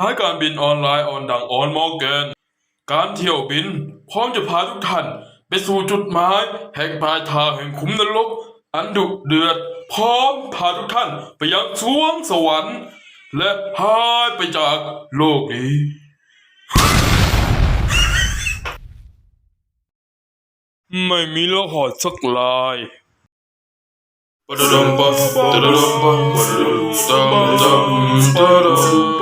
สายการบินออนไลน์ออนดังออนมอร์แกน การเที่ยวบิน พร้อมจะพาทุกท่าน ไปสู่จุดหมาย แห่งปลายทางแห่งขุมนรก อันดุเดือด พร้อมพาทุกท่านไปยังสวงสวรรค์ และหายไปจากโลกนี้ไม่มีรหัสสักลายปะดมปะตะดมปะปะดมตะดมตะดม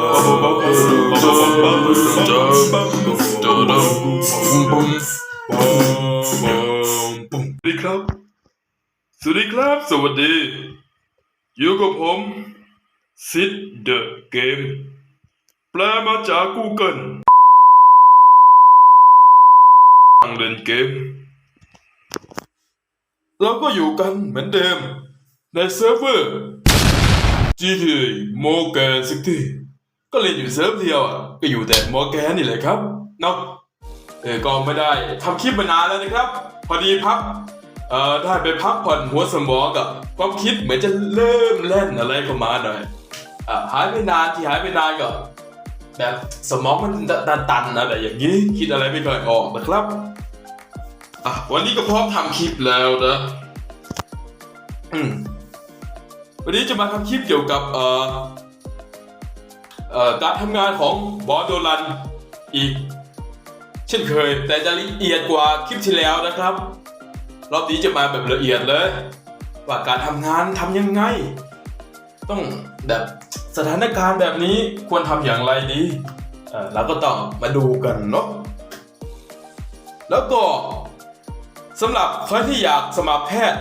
สวัสดีครับ สวัสดีครับ สวัสดี อยู่กับผมซิดเดอะเกม แปลมาจาก Google นั่งเล่นเกม เราก็อยู่กันเหมือนเดิม ในเซิร์ฟเวอร์ GTA Morgan City ก็เล่นอยู่เซิร์ฟเดียวอะก็อยู่แต่มอร์แกนนี่แหละครับเนาะเออก็ไม่ได้ทำคลิปมานานแล้วนะครับ พอดีพักเอ่อได้ไปพักผ่อนหัวสมองกับความคิดเหมือนจะเริ่มเล่นอะไรเข้ามาหน่อยอะหายไปนานที่หายไปนานก็แบบสมองมันตันๆอะไรอย่างนี้คิดอะไรไม่ค่อยออกนะครับอะวันนี้ก็พร้อมทำคลิปแล้วนะอืมวันนี้จะมาทำคลิปเกี่ยวกับเอ่อ การทำงานของบอสโดรันอีก เช่นเคย แต่จะละเอียดกว่าคลิปที่แล้วนะครับ รอบนี้จะมาแบบละเอียดเลย ว่าการทำงานทำยังไง ต้องแบบสถานการณ์แบบนี้ควรทำอย่างไรดีเราก็ต้องมาดูกันเนาะแล้วก็สำหรับใครที่อยากสมัครแพทย์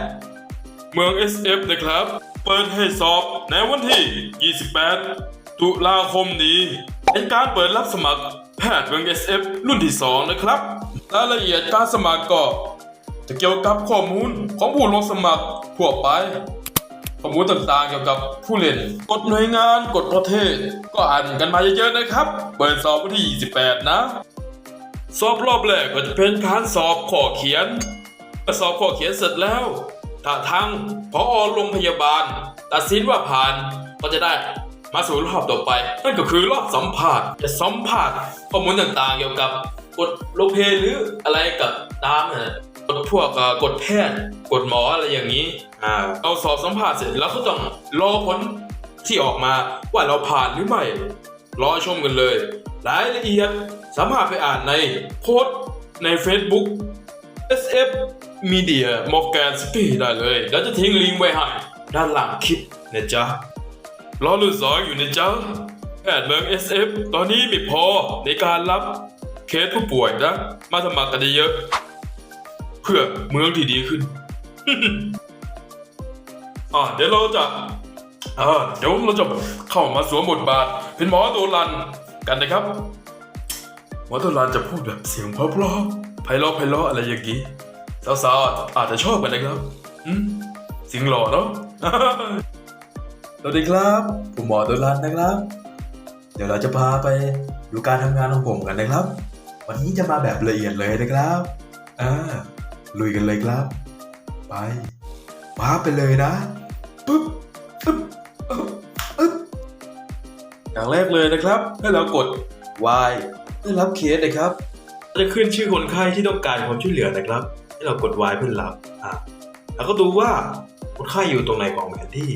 เมือง SF นะครับ เปิดให้สอบในวันที่ 28 ตุลาคมนี้เป็นการเปิดรับสมัครแพทย์เมือง SF รุ่นที่ 2 นะครับ รายละเอียดการสมัครก็จะเกี่ยวกับข้อมูลของผู้ลงสมัครทั่วไปข้อมูลต่างๆเกี่ยวกับผู้เล่น กฎหน่วยงานกฎประเทศ ก็อ่านกันมาเยอะๆนะครับ เปิดสอบวันที่ 28 นะ สอบรอบแรกก็จะเป็นการสอบข้อเขียนเมื่อสอบข้อเขียนเสร็จแล้วถ้าทางพอโรงพยาบาล ตัดสินว่าผ่านก็จะได้ มาสู่รอบต่อไป นั่นก็คือรอบสัมภาษณ์จะสัมภาษณ์ข้อมูลต่างๆ เกี่ยวกับกฎโลเพหรืออะไรกับตามเนี่ยกฎพวกเอ่อกฎแพทย์กฎหมออะไรอย่างนี้อ่าเราสอบสัมภาษณ์เสร็จแล้วก็ต้องรอผลที่ออกมาว่าเราผ่านหรือไม่ รอชมกันเลย รายละเอียดสามารถไปอ่านในโพสต์ใน Facebook SF Media Morgan City ได้เลย แล้วจะทิ้งลิงก์ไว้ให้ด้านหลังคลิปนะจ๊ะ รอรุ่นสองอยู่ในจ๊ะแพทย์เมือง SF ตอนนี้ม่พอในการรับเคสผู้ป่วยนะ มาสมัครกันเยอะ เพื่อเมืองที่ดีขึ้น อ่าเดี๋ยวเราจะเออเดี๋ยวเราจะเข้ามาสวมบทบาท เป็นหมอตัวรันกันนะครับ หมอตัวรันจะพูดแบบเสียงเพราะๆไพเราะไพเราะอะไรอย่างนี้สาวๆอาจจะชอบกันนะครับอืมสิงหล่อเนาะ สวัสดีครับ ผมหมอตัวรันนะครับ เดี๋ยวเราจะพาไปดูการทำงานของผมกันนะครับ วันนี้จะมาแบบละเอียดเลยนะครับอ่าลุยกันเลยครับ ไปว้าไปเลยนะปึ๊บปึ๊บปึ๊บปึ๊บอย่างแรกเลยนะครับ ให้เรากด Y ได้รับเคสนะครับ จะขึ้นชื่อคนไข้ที่ต้องการความช่วยเหลือนะครับ ให้เรากด Y เพื่อรับอะแล้วก็ดูว่าคนไข้อยู่ตรงไหนของแผนที่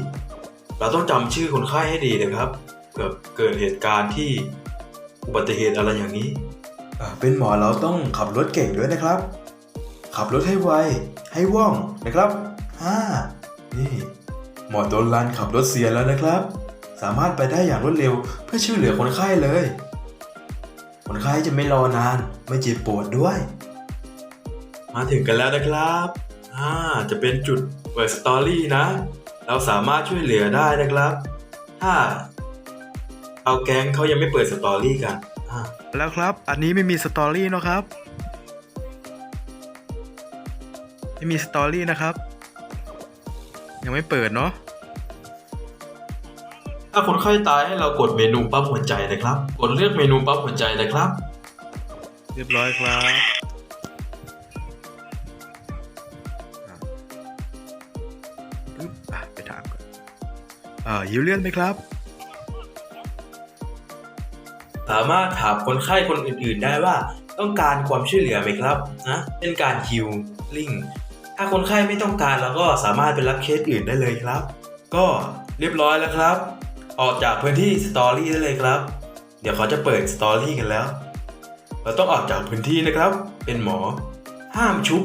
เราต้องจำชื่อคนไข้ให้ดีนะครับเผื่อเกิดเหตุการณ์ที่อุบัติเหตุอะไรอย่างนี้อ่าเป็นหมอเราต้องขับรถเก่งด้วยนะครับ ขับรถให้ไว ให้ว่องนะครับอ่านี่หมอตัวรันขับรถเสียแล้วนะครับ สามารถไปได้อย่างรวดเร็วเพื่อช่วยเหลือคนไข้เลย คนไข้จะไม่รอนาน ไม่เจ็บปวดด้วย มาถึงกันแล้วนะครับอ่าจะเป็นจุดเปิดสตอรี่นะ เราสามารถช่วยเหลือได้นะครับ ถ้า เอาแก๊งเขายังไม่เปิดสตอรี่กันอ่าแล้วครับ อันนี้ไม่มีสตอรี่เนอะครับ ไม่มีสตอรี่นะครับ ยังไม่เปิดเนาะ ถ้าคนไข้ตายให้เรากดเมนูปั๊มหัวใจนะครับ กดเลือกเมนูปั๊มหัวใจนะครับ เรียบร้อยครับ อนอ่าหิวเลือดไหมครับ สามารถถามคนไข้คนอื่น ๆ ได้ว่าต้องการความช่วยเหลือไหมครับนะเป็นการฮิลลิ่งถ้าคนไข้ไม่ต้องการเราก็สามารถไปรับเคสอื่นได้เลยครับ ก็เรียบร้อยแล้วครับ ออกจากพื้นที่สตอรี่ได้เลยครับ เดี๋ยวเขาจะเปิดสตอรี่กันแล้ว เราต้องออกจากพื้นที่นะครับ เป็นหมอ ห้ามชุบ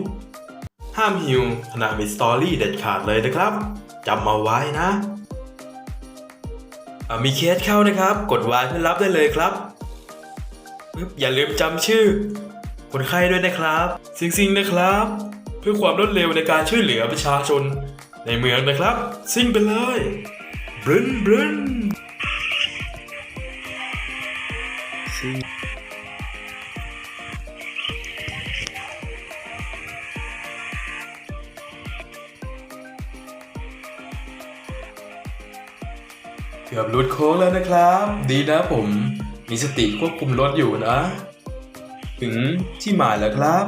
ห้ามฮิวขณะมีสตอรี่เด็ดขาดเลยนะครับจำมาไว้นะ มีเคสเข้านะครับ กดวายเพื่อรับได้เลยครับ อย่าลืมจำชื่อ คนไข้ด้วยนะครับ ซิงๆนะครับ เพื่อความรวดเร็วในการช่วยเหลือประชาชนในเมืองนะครับ ซิ่งไปเลยบรึนบรึนซิ่ง กือบหลุดโค้งแล้วนะครับ ดีนะผม มีสติควบคุมรถอยู่นะ ถึงที่หมายแล้วครับ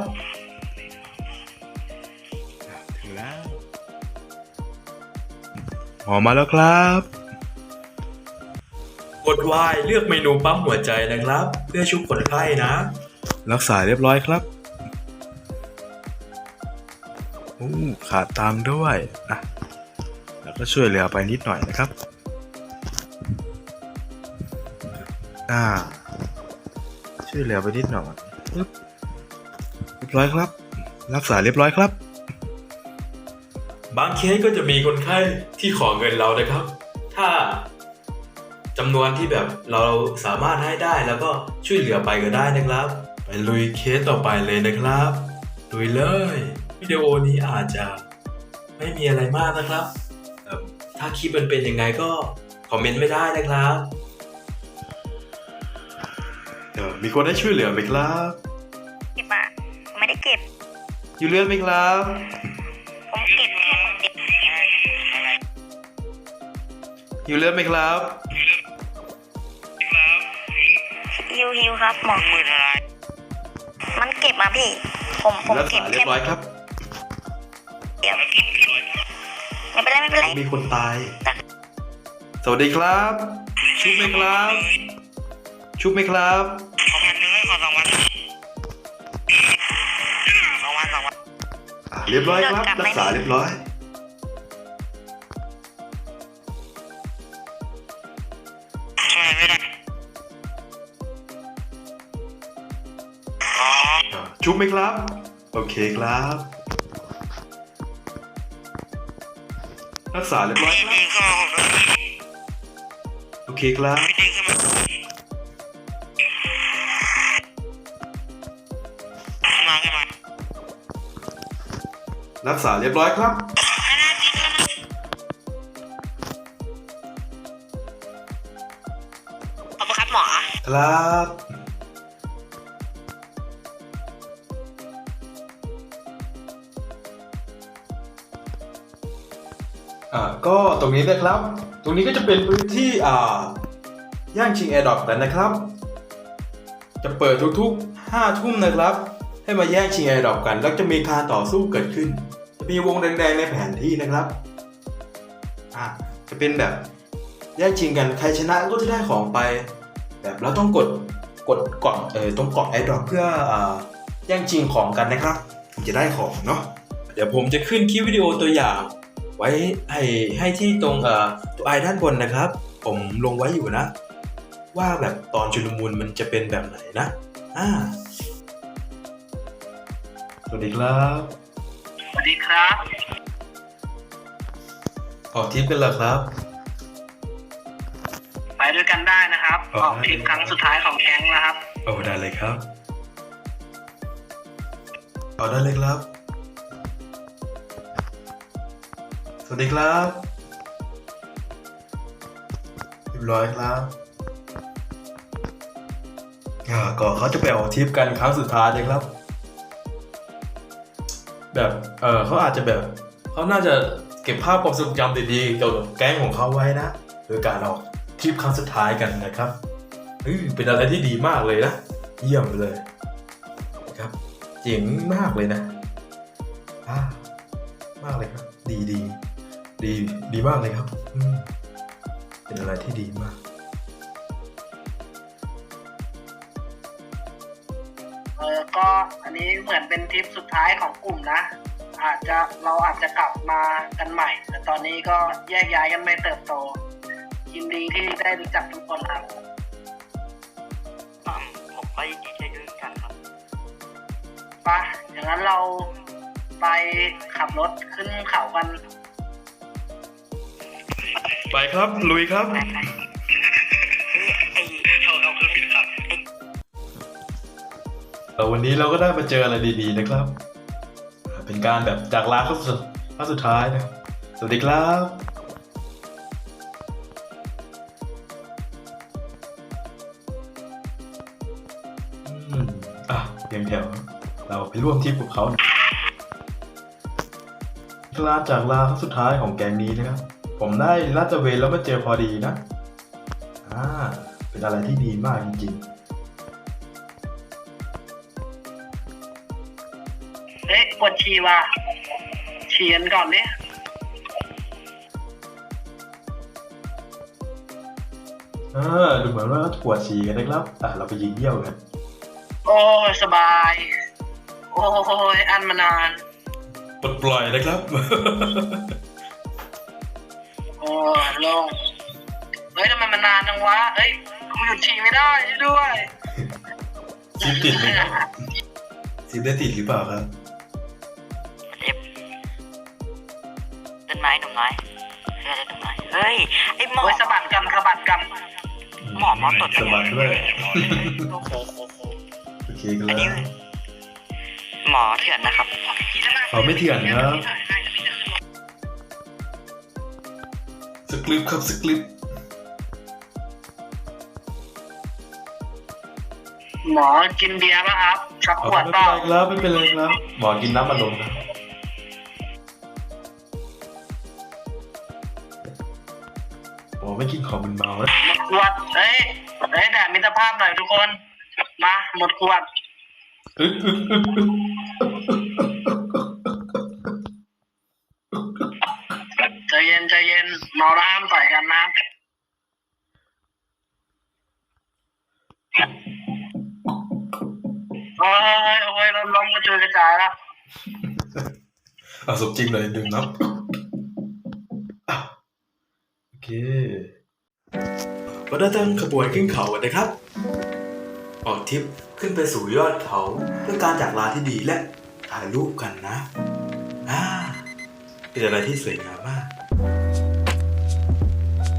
ถึงแล้วหมอมาแล้วครับกด Y เลือกเมนูปั๊มหัวใจนะครับ เพื่อชุบคนไข้นะ รักษาเรียบร้อยครับอู้ขาดตังค์ด้วยอะแล้วก็ช่วยเหลือไปนิดหน่อยนะครับ อ่าช่วยเหลือไปนิดหน่อยปึ๊บเรียบร้อยครับ รักษาเรียบร้อยครับ บางเคสก็จะมีคนไข้ที่ขอเงินเรานะครับ ถ้าจำนวนที่แบบเราสามารถให้ได้แล้วก็ช่วยเหลือไปก็ได้นะครับ ไปลุยเคสต่อไปเลยนะครับลุยเลยวิดีโอนี้อาจจะไม่มีอะไรมากนะครับ ถ้าคลิปมันเป็นยังไงก็คอมเมนต์ไม่ได้นะครับ เออมีคนได้ช่วยเหลือไหมครับเก็บอะไม่ได้เก็บ อยู่เลือดไหมครับ ผมเก็บแค่หมื่นเดียวอยู่เลือดไหมครับ ฮิวฮิวครับหมอหมื่นอะไร มันเก็บมาพี่ ผมผมรักเก็บษาเรีแค่ยบร้อยครับ เดียวไม่เป็นไรไม่เป็นไรมีคนตาย สวัสดีครับ ชุบไหมครับ ชุบไหมครับ เรียบร้อยครับเลิกกลับรัไม่กษามีเรียบร้อย ช่วยไม่ได้อ๋ออ่าชุบไหมครับ โอเคครับ รักษาเรียบร้อยครับดึงขึ้นมาผมโอเคครับ รักษาเรียบร้อยครับ ขอบคุณครับหมอ ครับ อ่าก็ตรงนี้นะครับ ตรงนี้ก็จะเป็นพื้นที่อ่าย่างชิงแอร์ดรอปกันนะครับ จะเปิดทุกๆ5ทุ่มนะครับ ให้มาแย่งชิงแอร์ดรอปกัน แล้วจะมีการต่อสู้เกิดขึ้น มีวงแดงๆในแผนที่นะครับอ่าจะเป็นแบบแย่งชิงกันใครชนะก็จะได้ของไป แบบเราต้องกดกดกล่องเออตรงกล่องแอดรอปเพื่ออ่าแย่งชิงของกันนะครับจะได้ของเนาะเดี๋ยวผมจะขึ้นคลิปวิดีโอตัวอย่าง ไว้ให้ให้ที่ตรงเอ่อตัวไอด้านบนนะครับ ผมลงไว้อยู่นะ ว่าแบบตอนชุลมุนมันจะเป็นแบบไหนนะอ่าสวัสดีครับ สวัสดีครับออกทริปกันเหรอครับ ไปด้วยกันได้นะครับอ๋อออกทริปครั้งสุดท้ายของแก๊งนะครับโอ้ได้เลยครับเอาได้เลยครับ สวัสดีครับเรียบร้อยครับอ่าก็เขาจะไปออกทริปกันครั้งสุดท้ายเลยครับ แบบเออเขาอาจจะแบบเขาน่าจะเก็บภาพความทรงจำดีๆเกี่ยวกับแก๊งของเขาไว้นะโดยการออกทริปครั้งสุดท้ายกันนะครับเฮ้ยเป็นอะไรที่ดีมากเลยนะ เยี่ยมเลยครับเจ๋งมากเลยนะอ่ามากเลยครับ ดีดีดีดีมากเลยครับเป็นอะไรที่ดีมาก เออก็อันนี้เหมือนเป็นทริปสุดท้ายของกลุ่มนะ อาจจะเราอาจจะกลับมากันใหม่ แต่ตอนนี้ก็แยกย้ายกันไปเติบโตยินดีที่ได้รู้จักทุกคนครับอืมผมก็ยินดีที่ได้รู้จักครับไปะอย่างนั้นเราไปขับรถขึ้นเขากัน ไปครับ ลุยครับ แต่วันนี้เราก็ได้มาเจออะไรดีๆนะครับ เป็นการแบบจากลาครั้งสุดครั้งสุดท้ายนะสวัสดีครับอืมอะเพียงแถว เราไปร่วมทริปกับเขาหน่อยลาจากลาครั้งสุดท้ายของแกงนี้นะครับ ผมได้ลาดตระเวนแล้วมาเจอพอดีนะ อ่า เป็นอะไรที่ดีมากจริงๆ เอ๊ะกดฉี่ว่ะฉี่กันก่อนดิอ่าดูเหมือนว่าปวดฉี่กันนะครับอะเราไปยิงเยี่ยวกันโอ้ยสบาย โอ้ยอันมานาน ปลดปล่อยนะครับ โอ้ยโลงเฮ้ยทำไมมันนานจังวะเฮ้ยกูหยุดฉี่ไม่ได้ช่วยด้วย ซิปติดไหมครับซิปได้ติดหรือเปล่าครับ ต้นไม้ต้นไม้เฮ้ยต้นไม้เฮ้ยไอ้หมอโอ้ยสะบัดกันสะบัดกันหมอหมอตดสบายด้วยโอ้โหโอ้โหโอเคกันแล้วหมอเถื่อนนะครับเขาไม่เถื่อนครับสคริปต์ครับสคริปต์หมอกินเบียร์ป่ะครับสักขเอาวดไม่เปเป็นล่าไรครับไม่เป็นไรครับหมอกินน้ำมันลมนะ ไม่กินของมึนเมานะหมดขวดเฮ้ยเฮ้ยแต่มิตรภาพหน่อยทุกคน มาหมดขวดใจเย็นใจเย็นเมาแล้วห้ามต่กันนะโอ้ยโอ้ยล้มล้มกระจุยกระจายแล้วเอาสมจริงเลยดึงนับ โอเคก็ได้ตั้งขบวนขึ้นเขากันนะครับ ออกทริปขึ้นไปสู่ยอดเขาเพื่อการจากลาที่ดีและถ่ายรูปกันนะอ่าเป็นอะไรที่สวยงามมาก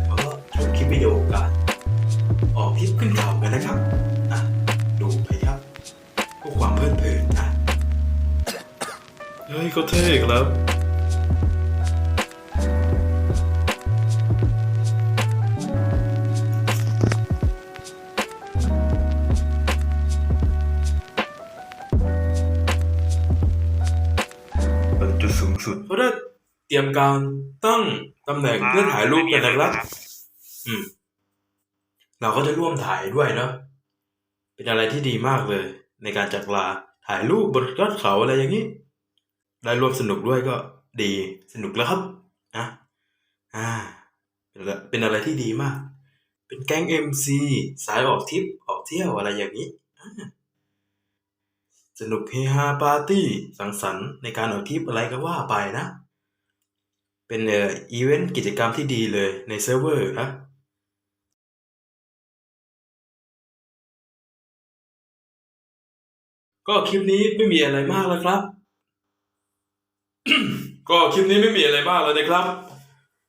แล้วก็ชมคลิปวิดีโอกันออกทริปขึ้นเขากันนะครับอะดูไปครับเพื่อความเพลิดเพลินนะเฮ้ยก็เท่ครับ เตรียมการตั้งตำแหน่งเพื่อถ่ายรูปกันนะครับ อืม เราก็จะร่วมถ่ายด้วยเนาะ เป็นอะไรที่ดีมากเลย ในการจัดลาถ่ายรูปบนยอดเขาอะไรอย่างนี้ ได้ร่วมสนุกด้วยก็ดีสนุกแล้วครับนะอ่า เป็นอะไรเป็นอะไรที่ดีมาก เป็นแก๊งเอ็มซีสายออกทริปออกเที่ยวอะไรอย่างนี้อ่าสนุกเฮฮาปาร์ตี้สังสรรค์ในการออกทริปอะไรก็ว่าไปนะ เป็นเอ่ออีเวนต์กิจกรรมที่ดีเลยในเซิร์ฟเวอร์นะก็คลิปนี้ไม่มีอะไรมากแล้วครับ ก็คลิปนี้ไม่มีอะไรมากแล้วนะครับ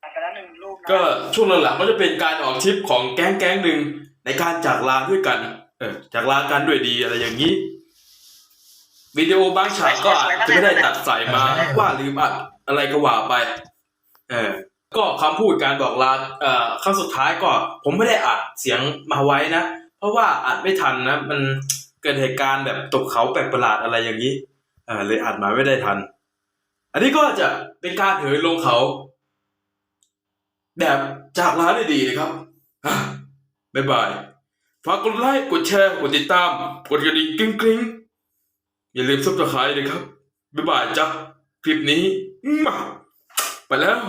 ไปแล้วหนึ่งรูปนะก็ช่วงหลังๆก็จะเป็นการออกทริปของแก๊งแก๊งหนึ่งในการจากลาด้วยกัน เออจากลากันด้วยดีอะไรอย่างนี้ วิดีโอบางฉากก็อาจจะไม่ได้ตัดใส่มาว่าลืมอัดอะไรก็ว่าไป เออก็คำพูดการบอกลาเอ่อครั้งสุดท้ายก็ผมไม่ได้อัดเสียงมาไว้นะ เพราะว่าอัดไม่ทันนะ มันเกิดเหตุการณ์แบบตกเขาแปลกประหลาดอะไรอย่างนี้เออเลยอัดมาไม่ได้ทัน อันนี้ก็จะเป็นการเหินลงเขา แบบจากร้านได้ดีนะครับบ๊ายบายฝากกดไลค์กดแชร์กดติดตาม กดกระดิ่งกริ๊งกริ๊งอย่าลืมซับสไครต์เลยครับบ๊ายบายจ้ะคลิปนี้มา ไปแล้ว